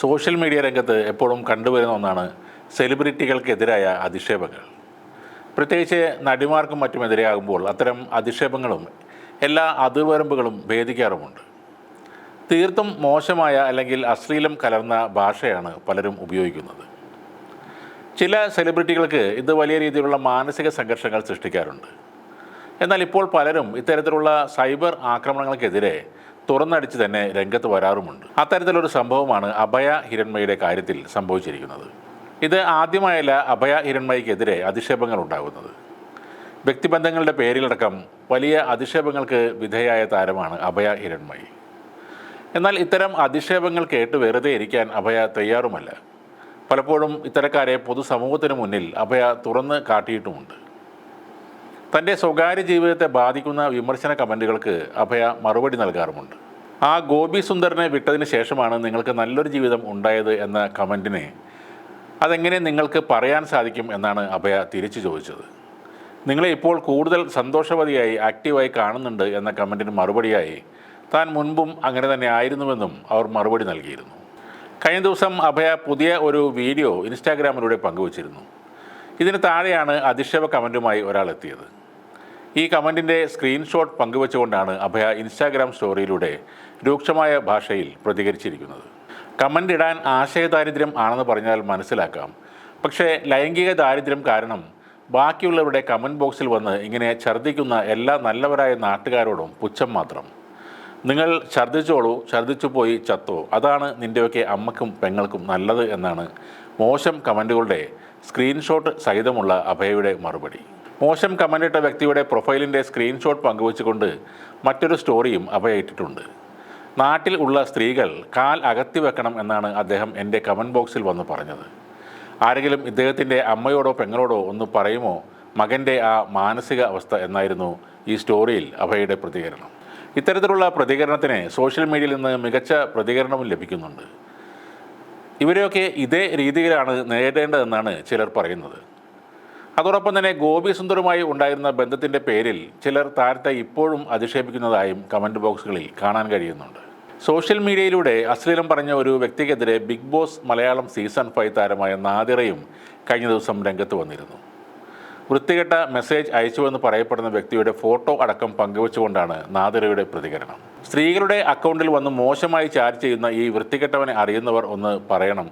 Social media രംഗത്ത് എപ്പോഴും കണ്ടുവരുന്ന ഒന്നാണ് സെലിബ്രിറ്റികൾക്കെതിരായ അധിക്ഷേപങ്ങൾ. പ്രത്യേകിച്ച് നടിമാർക്കും മറ്റും മറ്റുമെതിരെയാകുമ്പോൾ അത്തരം അധിക്ഷേപങ്ങളും എല്ലാ അതിർവരമ്പുകളും ഭേദിക്കാറുമുണ്ട്. തീർത്തും മോശമായ അല്ലെങ്കിൽ അശ്ലീലം കലർന്ന ഭാഷയാണ് പലരും ഉപയോഗിക്കുന്നത്. ചില സെലിബ്രിറ്റികൾക്ക് ഇത് വലിയ രീതിയിലുള്ള മാനസിക സംഘർഷങ്ങൾ സൃഷ്ടിക്കാറുണ്ട്. എന്നാൽ ഇപ്പോൾ പലരും ഇത്തരത്തിലുള്ള സൈബർ ആക്രമണങ്ങൾക്കെതിരെ തുറന്നടിച്ച് തന്നെ രംഗത്ത് വരാറുമുണ്ട്. അത്തരത്തിലൊരു സംഭവമാണ് അഭയ ഹിരൺമയുടെ കാര്യത്തിൽ സംഭവിച്ചിരിക്കുന്നത്. ഇത് ആദ്യമായല്ല അഭയ ഹിരൺമയ്ക്കെതിരെ അധിക്ഷേപങ്ങൾ ഉണ്ടാകുന്നത്. വ്യക്തിബന്ധങ്ങളുടെ പേരിലടക്കം വലിയ അധിക്ഷേപങ്ങൾക്ക് വിധേയായ താരമാണ് അഭയ ഹിരൺമയി. എന്നാൽ ഇത്തരം അധിക്ഷേപങ്ങൾ കേട്ട് വെറുതെ ഇരിക്കാൻ അഭയ തയ്യാറുമല്ല. പലപ്പോഴും ഇത്തരക്കാരെ പൊതുസമൂഹത്തിന് മുന്നിൽ അഭയ തുറന്ന് കാട്ടിയിട്ടുമുണ്ട്. തന്റെ സ്വകാര്യ ജീവിതത്തെ ബാധിക്കുന്ന വിമർശന കമന്റുകൾക്ക് അഭയ മറുപടി നൽകാറുമുണ്ട്. ആ ഗോപി സുന്ദറിനെ വിട്ടതിന് ശേഷമാണ് നിങ്ങൾക്ക് നല്ലൊരു ജീവിതം ഉണ്ടായത് എന്ന കമന്റിനെ അതെങ്ങനെ നിങ്ങൾക്ക് പറയാൻ സാധിക്കും എന്നാണ് അഭയ തിരിച്ചു ചോദിച്ചത്. നിങ്ങളെ ഇപ്പോൾ കൂടുതൽ സന്തോഷവതിയായി ആക്റ്റീവായി കാണുന്നുണ്ട് എന്ന കമന്റിന് മറുപടിയായി താൻ മുൻപും അങ്ങനെ തന്നെ ആയിരുന്നുവെന്നും അവർ മറുപടി നൽകിയിരുന്നു. കഴിഞ്ഞ ദിവസം അഭയ പുതിയ ഒരു വീഡിയോ ഇൻസ്റ്റാഗ്രാമിലൂടെ പങ്കുവച്ചിരുന്നു. ഇതിന് താഴെയാണ് അധിക്ഷേപ കമന്റുമായി ഒരാൾ എത്തിയത്. ഈ കമന്റിന്റെ സ്ക്രീൻഷോട്ട് പങ്കുവച്ചുകൊണ്ടാണ് അഭയ ഇൻസ്റ്റാഗ്രാം സ്റ്റോറിയിലൂടെ രൂക്ഷമായ ഭാഷയിൽ പ്രതികരിച്ചിരിക്കുന്നത്. കമന്റ് ഇടാൻ ആശയദാരിദ്ര്യം ആണെന്ന് പറഞ്ഞാൽ മനസ്സിലാക്കാം. പക്ഷേ ലൈംഗിക ദാരിദ്ര്യം കാരണം ബാക്കിയുള്ളവരുടെ കമന്റ് ബോക്സിൽ വന്ന് ഇങ്ങനെ ഛർദ്ദിക്കുന്ന എല്ലാ നല്ലവരായ നാട്ടുകാരോടും പുച്ഛം മാത്രം. നിങ്ങൾ ഛർദ്ദിച്ചോളൂ ഛർദ്ദിച്ചു പോയി ചത്തോ. അതാണ് നിന്റെയൊക്കെ അമ്മക്കും പെങ്ങൾക്കും നല്ലത് എന്നാണ് മോശം കമന്റുകളുടെ സ്ക്രീൻഷോട്ട് സഹിതമുള്ള അഭയയുടെ മറുപടി. മോശം കമന്റിട്ട വ്യക്തിയുടെ പ്രൊഫൈലിന്റെ സ്ക്രീൻഷോട്ട് പങ്കുവച്ചുകൊണ്ട് മറ്റൊരു സ്റ്റോറിയും അവയേറ്റിട്ടുണ്ട് നാട്ടിൽ ഉള്ള സ്ത്രീകൾ കാൽ അകത്തി വെക്കണം എന്നാണ് അദ്ദേഹം എന്റെ കമന്റ് ബോക്സിൽ വന്ന് പറഞ്ഞത്. ആരെങ്കിലും ഇദ്ദേഹത്തിന്റെ അമ്മയോടോ പെങ്ങളോടോ ഒന്ന് പറയുമോ മകന്റെ ആ മാനസിക അവസ്ഥ എന്നായിരുന്നു ഈ സ്റ്റോറിയിൽ അഭയയുടെ പ്രതികരണം. ഇത്തരത്തിലുള്ള പ്രതികരണത്തിന് സോഷ്യൽ മീഡിയയിൽ നിന്ന് മികച്ച പ്രതികരണവും ലഭിക്കുന്നുണ്ട്. ഇവരെയൊക്കെ ഇതേ രീതിയിലാണ് നേരിടേണ്ടതെന്നാണ് ചിലർ പറയുന്നത്. അതോടൊപ്പം തന്നെ ഗോപി സുന്ദറുമായി ഉണ്ടായിരുന്ന ബന്ധത്തിന്റെ പേരിൽ ചിലർ താരത്തെ ഇപ്പോഴും അധിക്ഷേപിക്കുന്നതായും കമന്റ് ബോക്സുകളിൽ കാണാൻ കഴിയുന്നുണ്ട്. സോഷ്യൽ മീഡിയയിലൂടെ അശ്ലീലം പറഞ്ഞ ഒരു വ്യക്തിക്കെതിരെ Bigg Boss Malayalam season five താരമായ നാദിറയും കഴിഞ്ഞ ദിവസം രംഗത്ത് വന്നിരുന്നു. വൃത്തികെട്ട മെസ്സേജ് അയച്ചുവെന്ന് പറയപ്പെടുന്ന വ്യക്തിയുടെ ഫോട്ടോ അടക്കം പങ്കുവച്ചുകൊണ്ടാണ് നാദിറയുടെ പ്രതികരണം. സ്ത്രീകളുടെ അക്കൗണ്ടിൽ വന്ന് മോശമായി ചാറ്റ് ചെയ്യുന്ന ഈ വൃത്തികെട്ടവനെ അറിയുന്നവർ ഒന്ന് പറയണം.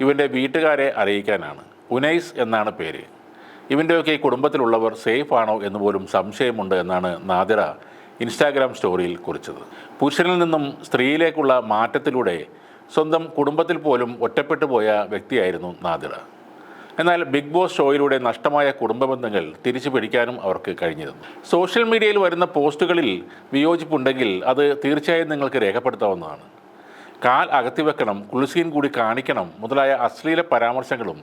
ഇവന്റെ വീട്ടുകാരെ അറിയിക്കാനാണ്. ഉനൈസ് എന്നാണ് പേര്. ഇവന്റെയൊക്കെ കുടുംബത്തിലുള്ളവർ സേഫ് ആണോ എന്ന് പോലും സംശയമുണ്ട് എന്നാണ് നാദിറ ഇൻസ്റ്റാഗ്രാം സ്റ്റോറിയിൽ കുറിച്ചത്. പുരുഷനിൽ നിന്നും സ്ത്രീയിലേക്കുള്ള മാറ്റത്തിലൂടെ സ്വന്തം കുടുംബത്തിൽ പോലും ഒറ്റപ്പെട്ടു പോയ വ്യക്തിയായിരുന്നു നാദിറ. എന്നാൽ ബിഗ് ബോസ് ഷോയിലൂടെ നഷ്ടമായ കുടുംബ ബന്ധങ്ങൾ തിരിച്ചു പിടിക്കാനും അവർക്ക് കഴിഞ്ഞിരുന്നു. സോഷ്യൽ മീഡിയയിൽ വരുന്ന പോസ്റ്റുകളിൽ വിയോജിപ്പുണ്ടെങ്കിൽ അത് തീർച്ചയായും നിങ്ങൾക്ക് രേഖപ്പെടുത്താവുന്നതാണ്. കാൽ അകത്തി വെക്കണം കുളിസീൻ കൂടി കാണിക്കണം മുതലായ അശ്ലീല പരാമർശങ്ങളും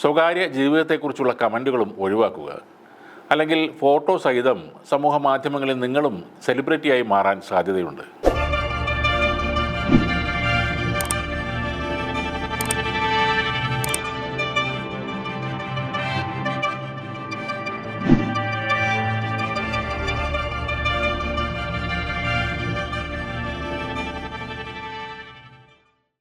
സ്വകാര്യ ജീവിതത്തെക്കുറിച്ചുള്ള കമന്റുകളും ഒഴിവാക്കുക. അല്ലെങ്കിൽ ഫോട്ടോ സഹിതം സമൂഹ മാധ്യമങ്ങളിൽ നിങ്ങളും സെലിബ്രിറ്റിയായി മാറാൻ സാധ്യതയുണ്ട്.